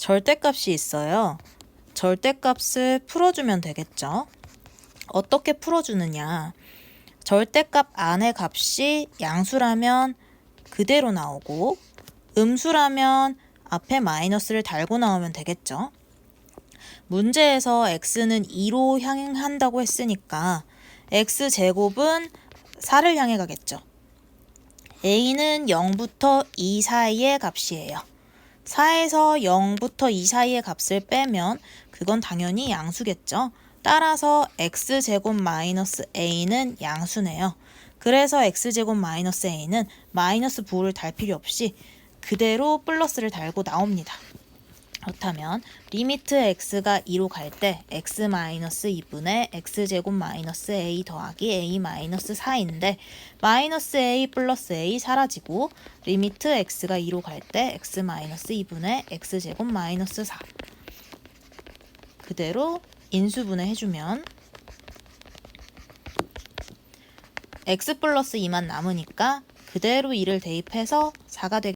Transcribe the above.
절대값이 있어요. 절대값을 풀어주면 되겠죠. 어떻게 풀어주느냐. 절대값 안의 값이 양수라면 그대로 나오고 음수라면 앞에 마이너스를 달고 나오면 되겠죠. 문제에서 x는 2로 향한다고 했으니까 x제곱은 4를 향해 가겠죠. a는 0부터 2 사이의 값이에요. 4에서 0부터 2 사이의 값을 빼면 그건 당연히 양수겠죠. 따라서 x제곱 마이너스 a는 양수네요. 그래서 x제곱 마이너스 a는 마이너스 부호를 달 필요 없이 그대로 플러스를 달고 나옵니다. 그렇다면 리미트 x가 2로 갈 때 x 마이너스 2분의 x제곱 마이너스 a 더하기 a 마이너스 4인데 마이너스 a 플러스 a 사라지고 리미트 x가 2로 갈 때 x 마이너스 2분의 x제곱 마이너스 4 그대로 인수분해 해주면 x 플러스 2만 남으니까 그대로 2를 대입해서 4가 되겠습니다.